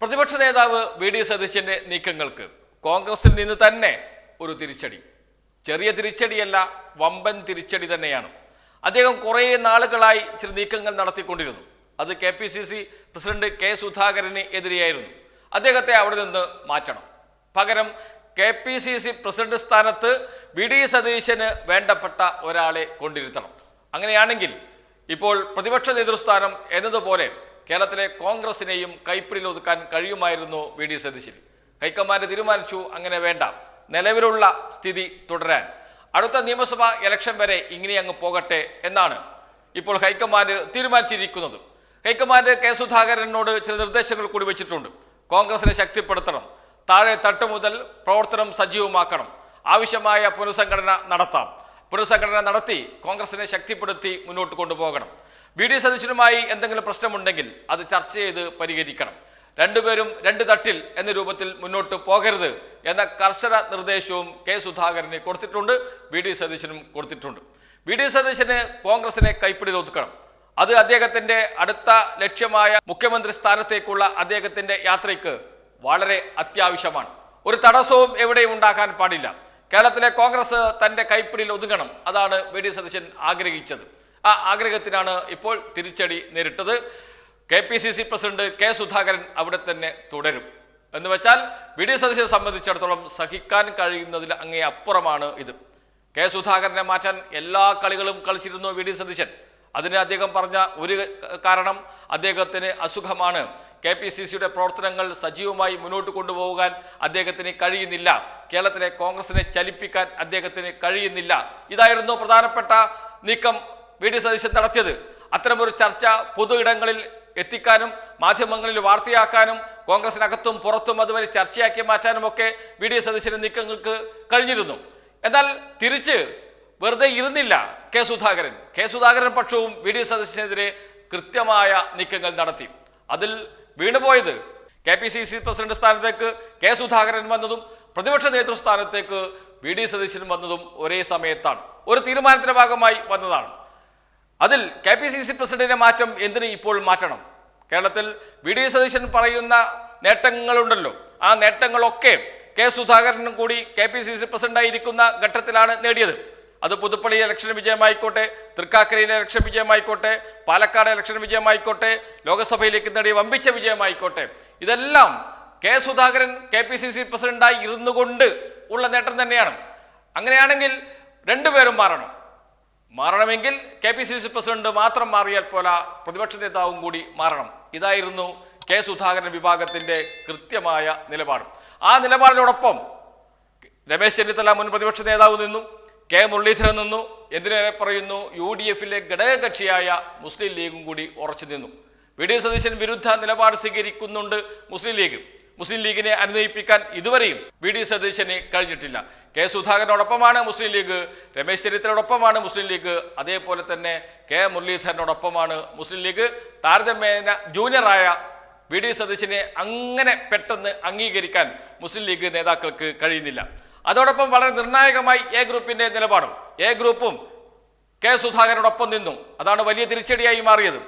പ്രതിപക്ഷ നേതാവ് V D സതീശന്റെ നീക്കങ്ങൾക്ക് കോൺഗ്രസിൽ നിന്ന് തന്നെ ഒരു തിരിച്ചടി. ചെറിയ തിരിച്ചടിയല്ല വമ്പൻ തിരിച്ചടി തന്നെയാണ്. അദ്ദേഹം കുറേ നാളുകളായി ചില നീക്കങ്ങൾ നടത്തിക്കൊണ്ടിരുന്നു. അത് K P C C president K സുധാകരന് എതിരെയായിരുന്നു. അദ്ദേഹത്തെ അവിടെ നിന്ന് മാറ്റണം. പകരം K P C C president സ്ഥാനത്ത് വി ഡി സതീശന് വേണ്ടപ്പെട്ട ഒരാളെ കൊണ്ടിരുത്തണം. അങ്ങനെയാണെങ്കിൽ ഇപ്പോൾ പ്രതിപക്ഷ നേതൃസ്ഥാനം എന്നതുപോലെ കേരളത്തിലെ കോൺഗ്രസിനെയും കൈപ്പിടിയിലൊതുക്കാൻ കഴിയുമായിരുന്നു വി ഡി സതീശന് ഹൈക്കമാൻഡ് തീരുമാനിച്ചു അങ്ങനെ വേണ്ട. നിലവിലുള്ള സ്ഥിതി തുടരാൻ. അടുത്ത നിയമസഭാ ഇലക്ഷൻ വരെ ഇങ്ങനെ അങ്ങ് പോകട്ടെ എന്നാണ് ഇപ്പോൾ ഹൈക്കമാൻഡ് തീരുമാനിച്ചിരിക്കുന്നത്. ഹൈക്കമാൻഡ് കെ സുധാകരനോട് ചില നിർദ്ദേശങ്ങൾ കൂടി വെച്ചിട്ടുണ്ട്. കോൺഗ്രസിനെ ശക്തിപ്പെടുത്തണം. താഴെ തട്ട് മുതൽ പ്രവർത്തനം സജീവമാക്കണം. ആവശ്യമായ പുനഃസംഘടന നടത്താം. പുനഃസംഘടന നടത്തി കോൺഗ്രസിനെ ശക്തിപ്പെടുത്തി മുന്നോട്ട് കൊണ്ടുപോകണം. വി ഡി സതീശനുമായി എന്തെങ്കിലും പ്രശ്നമുണ്ടെങ്കിൽ അത് ചർച്ച ചെയ്ത് പരിഹരിക്കണം. രണ്ടുപേരും രണ്ട് തട്ടിൽ എന്ന രൂപത്തിൽ മുന്നോട്ട് പോകരുത് എന്ന കർശന നിർദ്ദേശവും കെ സുധാകരന് കൊടുത്തിട്ടുണ്ട് വി ഡി സതീശനും കൊടുത്തിട്ടുണ്ട്. വി ഡി സതീശന് കോൺഗ്രസിനെ കൈപ്പിടിയിൽ ഒതുക്കണം അത് അദ്ദേഹത്തിന്റെ അടുത്ത ലക്ഷ്യമായ മുഖ്യമന്ത്രി സ്ഥാനത്തേക്കുള്ള അദ്ദേഹത്തിന്റെ യാത്രയ്ക്ക് വളരെ അത്യാവശ്യമാണ്. ഒരു തടസ്സവും എവിടെയും ഉണ്ടാക്കാൻ പാടില്ല. കേരളത്തിലെ കോൺഗ്രസ് തന്റെ കൈപ്പിടിയിൽ ഒതുങ്ങണം അതാണ് വി ഡി സതീശൻ ആഗ്രഹിച്ചത്. ആ ആഗ്രഹത്തിനാണ് ഇപ്പോൾ തിരിച്ചടി നേരിട്ടത്. K P C C president K Sudhakaran അവിടെ തന്നെ തുടരും. എന്ന് വെച്ചാൽ വി ഡി സതീശനെ സംബന്ധിച്ചിടത്തോളം സഹിക്കാൻ കഴിയുന്നതിൽ അങ്ങേ അപ്പുറമാണ് ഇത്. കെ സുധാകരനെ മാറ്റാൻ എല്ലാ കളികളും കളിച്ചിരുന്നു വി ഡി സതീശൻ. അതിന് അദ്ദേഹം പറഞ്ഞ ഒരു കാരണം അദ്ദേഹത്തിന് അസുഖമാണ്. കെ പി സി സിയുടെ പ്രവർത്തനങ്ങൾ സജീവമായി മുന്നോട്ട് കൊണ്ടുപോകാൻ അദ്ദേഹത്തിന് കഴിയുന്നില്ല. കേരളത്തിലെ കോൺഗ്രസിനെ ചലിപ്പിക്കാൻ അദ്ദേഹത്തിന് കഴിയുന്നില്ല. ഇതായിരുന്നു പ്രധാനപ്പെട്ട നീക്കം. വി ഡി സതീശൻ നടത്തിയത്. അത്തരമൊരു ചർച്ച പൊതു ഇടങ്ങളിൽ എത്തിക്കാനും മാധ്യമങ്ങളിൽ വാർത്തയാക്കാനും കോൺഗ്രസിനകത്തും പുറത്തും അതുവരെ ചർച്ചയാക്കി മാറ്റാനും ഒക്കെ വി ഡി സതീശന്റെ നീക്കങ്ങൾക്ക് കഴിഞ്ഞിരുന്നു. എന്നാൽ തിരിച്ച് വെറുതെ ഇരുന്നില്ല കെ സുധാകരൻ. കെ സുധാകരൻ പക്ഷവും വി ഡി സതീശനെതിരെ കൃത്യമായ നീക്കങ്ങൾ നടത്തി. അതിൽ വീണുപോയത് K P C C president സ്ഥാനത്തേക്ക് കെ സുധാകരൻ വന്നതും പ്രതിപക്ഷ നേതൃസ്ഥാനത്തേക്ക് വി ഡി സതീശൻ വന്നതും ഒരേ സമയത്താണ്. ഒരു തീരുമാനത്തിന്റെ ഭാഗമായി വന്നതാണ്. അതിൽ കെ പി സി സി പ്രസിഡന്റിന്റെ മാറ്റം എന്തിന് ഇപ്പോൾ മാറ്റണം? കേരളത്തിൽ വി ഡി സതീശൻ പറയുന്ന നേട്ടങ്ങളുണ്ടല്ലോ. ആ നേട്ടങ്ങളൊക്കെ കെ സുധാകരനും കൂടി കെ പി സി സി പ്രസിഡന്റായിരിക്കുന്ന ഘട്ടത്തിലാണ് നേടിയത്. അത് പുതുപ്പള്ളി ഇലക്ഷൻ വിജയമായിക്കോട്ടെ തൃക്കാക്കരയിലെ ഇലക്ഷൻ വിജയമായിക്കോട്ടെ പാലക്കാട് ഇലക്ഷൻ വിജയമായിക്കോട്ടെ ലോക്സഭയിലേക്ക് നേടിയ വമ്പിച്ച വിജയമായിക്കോട്ടെ. ഇതെല്ലാം K Sudhakaran K P C C പ്രസിഡന്റായി ഇരുന്നുകൊണ്ട് ഉള്ള നേട്ടം തന്നെയാണ്. അങ്ങനെയാണെങ്കിൽ രണ്ടുപേരും മാറണം. മാറണമെങ്കിൽ K P C C president മാത്രം മാറിയാൽ പോല പ്രതിപക്ഷ നേതാവും കൂടി മാറണം. ഇതായിരുന്നു കെ സുധാകരൻ വിഭാഗത്തിന്റെ കൃത്യമായ നിലപാട്. ആ നിലപാടിനോടൊപ്പം രമേശ് ചെന്നിത്തല മുൻ പ്രതിപക്ഷ നേതാവ് നിന്നു കെ മുരളീധരൻ നിന്നു എന്തിനേറെ പറയുന്നു യു ഡി എഫിലെ ഘടകകക്ഷിയായ മുസ്ലിം ലീഗും കൂടി ഉറച്ചു നിന്നു. വി ഡി സതീശൻ വിരുദ്ധ നിലപാട് സ്വീകരിക്കുന്നുണ്ട് മുസ്ലിം ലീഗ്. മുസ്ലിം ലീഗിനെ അനുനയിപ്പിക്കാൻ ഇതുവരെയും വി ഡി സതീശന് കഴിഞ്ഞിട്ടില്ല. കെ സുധാകരനോടൊപ്പമാണ് മുസ്ലിം ലീഗ് രമേശ് ചെന്നിത്തലയോടൊപ്പമാണ് മുസ്ലിം ലീഗ് അതേപോലെ തന്നെ കെ മുരളീധരനോടൊപ്പമാണ് മുസ്ലിം ലീഗ്. താരതമ്യേന ജൂനിയറായ വി ഡി സതീശനെ അങ്ങനെ പെട്ടെന്ന് അംഗീകരിക്കാൻ മുസ്ലിം ലീഗ് നേതാക്കൾക്ക് കഴിയുന്നില്ല. അതോടൊപ്പം വളരെ നിർണായകമായി എ ഗ്രൂപ്പിന്റെ നിലപാടും എ ഗ്രൂപ്പും കെ സുധാകരനോടൊപ്പം നിന്നും. അതാണ് വലിയ തിരിച്ചടിയായി മാറിയത്.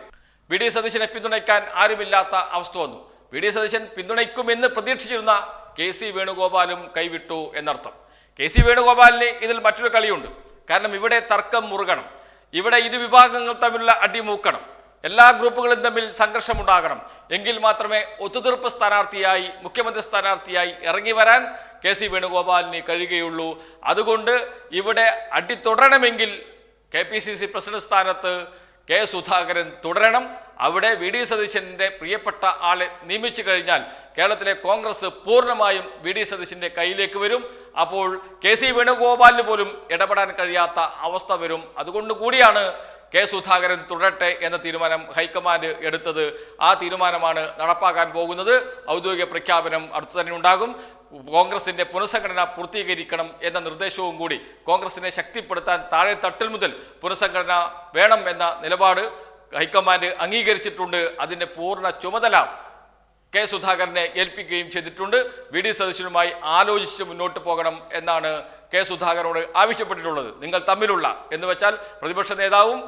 വി ഡി സതീശനെ പിന്തുണയ്ക്കാൻ ആരുമില്ലാത്ത അവസ്ഥ വന്നു. വി ഡി സതീശൻ പിന്തുണയ്ക്കുമെന്ന് പ്രതീക്ഷിച്ചിരുന്ന കെ സി വേണുഗോപാലും കൈവിട്ടു എന്നർത്ഥം. കെ സി വേണുഗോപാലിന് ഇതിൽ മറ്റൊരു കളിയുണ്ട്. കാരണം ഇവിടെ തർക്കം മുറുകണം. ഇവിടെ ഇരു വിഭാഗങ്ങൾ തമ്മിലുള്ള അടിമൂക്കണം. എല്ലാ ഗ്രൂപ്പുകളും തമ്മിൽ സംഘർഷമുണ്ടാകണം. എങ്കിൽ മാത്രമേ ഒത്തുതീർപ്പ് സ്ഥാനാർത്ഥിയായി മുഖ്യമന്ത്രി സ്ഥാനാർത്ഥിയായി ഇറങ്ങി വരാൻ കെ സി വേണുഗോപാലിന് കഴിയുകയുള്ളൂ. അതുകൊണ്ട് ഇവിടെ അടി തുടരണമെങ്കിൽ K P C C president സ്ഥാനത്ത് കെ സുധാകരൻ തുടരണം. അവിടെ വി ഡി സതീശന്റെ പ്രിയപ്പെട്ട ആളെ നിയമിച്ചു കഴിഞ്ഞാൽ കേരളത്തിലെ കോൺഗ്രസ് പൂർണമായും വി ഡി സതീശന്റെ കയ്യിലേക്ക് വരും. അപ്പോൾ കെ സി വേണുഗോപാലിന് പോലും ഇടപെടാൻ കഴിയാത്ത അവസ്ഥ വരും. അതുകൊണ്ട് കൂടിയാണ് കെ സുധാകരൻ തുടരട്ടെ എന്ന തീരുമാനം ഹൈക്കമാൻഡ് എടുത്തത്. ആ തീരുമാനമാണ് നടപ്പാക്കാൻ പോകുന്നത്. ഔദ്യോഗിക പ്രഖ്യാപനം അടുത്തു തന്നെ ഉണ്ടാകും. കോൺഗ്രസിന്റെ പുനഃസംഘടന പൂർത്തീകരിക്കണം എന്ന നിർദ്ദേശവും കൂടി കോൺഗ്രസിനെ ശക്തിപ്പെടുത്താൻ താഴെ തട്ടിൽ മുതൽ പുനഃസംഘടന വേണം എന്ന നിലപാട് ഹൈക്കമാൻഡ് അംഗീകരിച്ചിട്ടുണ്ട്. അതിന്റെ പൂർണ ചുമതല കെ സുധാകരനെ ഏൽപ്പിക്കുകയും ചെയ്തിട്ടുണ്ട്. വി ഡി സതീശനുമായി ആലോചിച്ച് മുന്നോട്ട് പോകണം എന്നാണ് കെ സുധാകരനോട് ആവശ്യപ്പെട്ടിട്ടുള്ളത്. നിങ്ങൾ തമ്മിലുള്ള എന്ന് വെച്ചാൽ പ്രതിപക്ഷ നേതാവും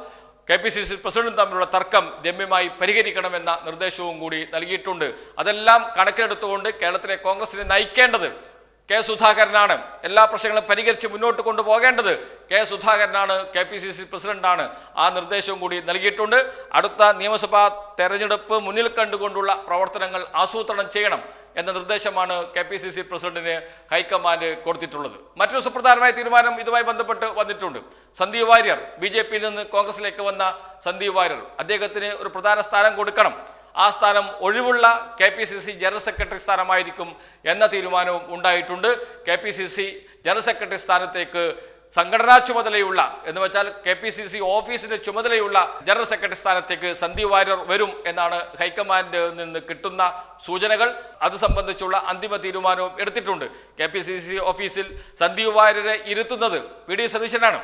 കെ പി സി സി പ്രസിഡന്റും തമ്മിലുള്ള തർക്കം രമ്യമായി പരിഹരിക്കണമെന്ന നിർദ്ദേശവും കൂടി നൽകിയിട്ടുണ്ട്. അതെല്ലാം കണക്കിലെടുത്തുകൊണ്ട് കേരളത്തിലെ കോൺഗ്രസിനെ നയിക്കേണ്ടത് കെ സുധാകരനാണ്. എല്ലാ പ്രശ്നങ്ങളും പരിഹരിച്ച് മുന്നോട്ട് കൊണ്ടുപോകേണ്ടത് കെ സുധാകരനാണ് കെ പി സി സി പ്രസിഡന്റാണ്. ആ നിർദ്ദേശവും കൂടി നൽകിയിട്ടുണ്ട്. അടുത്ത നിയമസഭാ തെരഞ്ഞെടുപ്പ് മുന്നിൽ കണ്ടുകൊണ്ടുള്ള പ്രവർത്തനങ്ങൾ ആസൂത്രണം ചെയ്യണം എന്ന നിർദ്ദേശമാണ് കെ പി സി സി പ്രസിഡന്റിന് ഹൈക്കമാൻഡ് കൊടുത്തിട്ടുള്ളത്. മറ്റൊരു സുപ്രധാനമായ തീരുമാനം ഇതുമായി ബന്ധപ്പെട്ട് വന്നിട്ടുണ്ട്. സന്ദീപ് വാര്യർ ബി ജെ പിയിൽ നിന്ന് കോൺഗ്രസിലേക്ക് വന്ന സന്ദീപ് വാര്യർ. അദ്ദേഹത്തിന് ഒരു പ്രധാന സ്ഥാനം കൊടുക്കണം. ആ സ്ഥാനം ഒഴിവുള്ള K P C C general secretary സ്ഥാനമായിരിക്കും എന്ന തീരുമാനവും ഉണ്ടായിട്ടുണ്ട്. K P C C general secretary സ്ഥാനത്തേക്ക് സംഘടനാ ചുമതലയുള്ള എന്ന് വെച്ചാൽ കെ പി സി സി ഓഫീസിന്റെ ചുമതലയുള്ള ജനറൽ സെക്രട്ടറി സ്ഥാനത്തേക്ക് സന്ദീപ് വാര്യർ വരും എന്നാണ് ഹൈക്കമാൻഡിൽ നിന്ന് കിട്ടുന്ന സൂചനകൾ. അത് സംബന്ധിച്ചുള്ള അന്തിമ തീരുമാനവും എടുത്തിട്ടുണ്ട്. കെ പി സി സി ഓഫീസിൽ സന്ദീപ് വാര്യരെ ഇരുത്തുന്നത് പി ഡി സതീശനാണ്.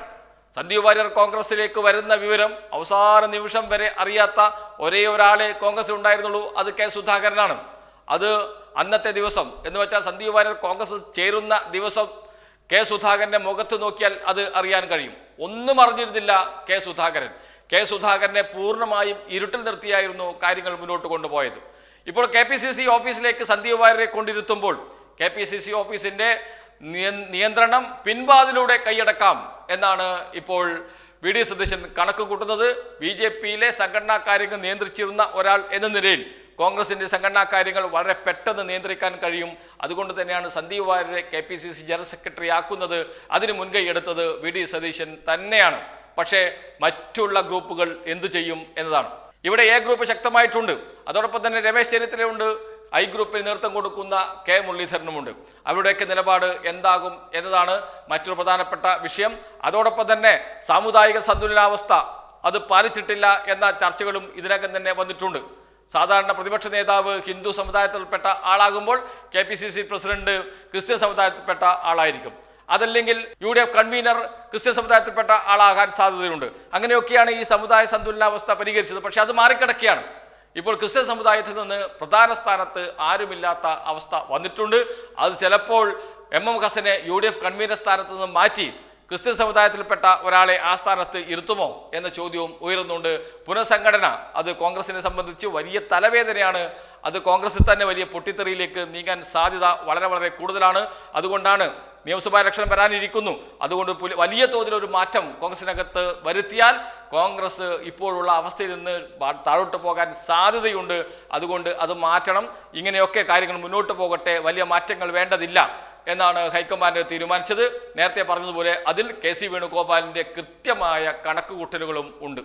സന്ദീപ് വാര്യർ കോൺഗ്രസിലേക്ക് വരുന്ന വിവരം അവസാന നിമിഷം വരെ അറിയാത്ത ഒരേ ഒരാളെ കോൺഗ്രസ് ഉണ്ടായിരുന്നുള്ളൂ. അത് കെ സുധാകരനാണ്. അത് അന്നത്തെ ദിവസം. എന്ന് വെച്ചാൽ സന്ദീപ് വാര്യർ കോൺഗ്രസ് ചേരുന്ന ദിവസം കെ സുധാകരന്റെ മുഖത്ത് നോക്കിയാൽ അത് അറിയാൻ കഴിയും. ഒന്നും അറിഞ്ഞിരുന്നില്ല കെ സുധാകരൻ. കെ സുധാകരനെ പൂർണമായും ഇരുട്ടിൽ നിർത്തിയായിരുന്നു കാര്യങ്ങൾ മുന്നോട്ട് കൊണ്ടുപോയത്. ഇപ്പോൾ കെ പി സി സി ഓഫീസിലേക്ക് സന്ദീപ് വാര്യരെ കൊണ്ടിരുത്തുമ്പോൾ കെ പി സി സി ഓഫീസിന്റെ നിയ- നിയന്ത്രണം പിൻവാതിലൂടെ കൈയടക്കാം എന്നാണ് ഇപ്പോൾ വി ഡി സതീശൻ കണക്ക് കൂട്ടുന്നത്. ബി ജെ പിയിലെ സംഘടനാ കാര്യങ്ങൾ നിയന്ത്രിച്ചിരുന്ന ഒരാൾ എന്ന നിലയിൽ കോൺഗ്രസിന്റെ സംഘടനാ കാര്യങ്ങൾ വളരെ പെട്ടെന്ന് നിയന്ത്രിക്കാൻ കഴിയും. അതുകൊണ്ട് തന്നെയാണ് Sandeep വാര്യരെ K P C C general secretary ആക്കുന്നത് അതിന് മുൻകൈ എടുത്തത് വി ഡി സതീശൻ തന്നെയാണ്. പക്ഷേ മറ്റുള്ള ഗ്രൂപ്പുകൾ എന്തു ചെയ്യും എന്നതാണ്. ഇവിടെ എ ഗ്രൂപ്പ് ശക്തമായിട്ടുണ്ട്. അതോടൊപ്പം തന്നെ രമേശ് ചെന്നിത്തലയുണ്ട്. ഐ ഗ്രൂപ്പിന് നേതൃത്വം കൊടുക്കുന്ന കെ മുരളീധരനുമുണ്ട്. അവരുടെയൊക്കെ നിലപാട് എന്താകും എന്നതാണ് മറ്റൊരു പ്രധാനപ്പെട്ട വിഷയം. അതോടൊപ്പം തന്നെ സാമുദായിക സന്തുലനാവസ്ഥ അത് പാലിച്ചിട്ടില്ല എന്ന ചർച്ചകളും ഇതിനകം തന്നെ വന്നിട്ടുണ്ട്. സാധാരണ പ്രതിപക്ഷ നേതാവ് ഹിന്ദു സമുദായത്തിൽപ്പെട്ട ആളാകുമ്പോൾ K P C C president Christian സമുദായത്തിൽപ്പെട്ട ആളായിരിക്കും. അതല്ലെങ്കിൽ U D F convener Christian സമുദായത്തിൽപ്പെട്ട ആളാകാൻ സാധ്യതയുണ്ട്. അങ്ങനെയൊക്കെയാണ് ഈ സമുദായ സന്തുലനാവസ്ഥ പരിഹരിച്ചത്. പക്ഷേ അത് മാറിക്കിടക്കുകയാണ്. ഇപ്പോൾ ക്രിസ്ത്യൻ സമുദായത്തിൽ നിന്ന് പ്രധാന സ്ഥാനത്ത് ആരുമില്ലാത്ത അവസ്ഥ വന്നിട്ടുണ്ട്. അത് ചിലപ്പോൾ എം എം ഹസനെ യു ഡി എഫ് കൺവീനർ സ്ഥാനത്ത് നിന്ന് മാറ്റി ക്രിസ്ത്യൻ സമുദായത്തിൽപ്പെട്ട ഒരാളെ ആ സ്ഥാനത്ത് ഇരുത്തുമോ എന്ന ചോദ്യവും ഉയരുന്നുണ്ട്. പുനഃസംഘടന അത് കോൺഗ്രസിനെ സംബന്ധിച്ച് വലിയ തലവേദനയാണ്. അത് കോൺഗ്രസിൽ തന്നെ വലിയ പൊട്ടിത്തെറിയിലേക്ക് നീങ്ങാൻ സാധ്യത വളരെ വളരെ കൂടുതലാണ്. അതുകൊണ്ടാണ് നിയമസഭാ ഇലക്ഷൻ വരാനിരിക്കുന്നു. അതുകൊണ്ട് വലിയ തോതിൽ ഒരു മാറ്റം കോൺഗ്രസിനകത്ത് വരുത്തിയാൽ കോൺഗ്രസ് ഇപ്പോഴുള്ള അവസ്ഥയിൽ നിന്ന് താഴോട്ട് പോകാൻ സാധ്യതയുണ്ട്. അതുകൊണ്ട് അത് മാറ്റണം. ഇങ്ങനെയൊക്കെ കാര്യങ്ങൾ മുന്നോട്ട് പോകട്ടെ. വലിയ മാറ്റങ്ങൾ വേണ്ടതില്ല എന്നാണ് ഹൈക്കമാൻഡ് തീരുമാനിച്ചത്. നേരത്തെ പറഞ്ഞതുപോലെ അതിൽ കെ സി വേണുഗോപാലിന്റെ കൃത്യമായ കണക്കുകൂട്ടലുകളും ഉണ്ട്.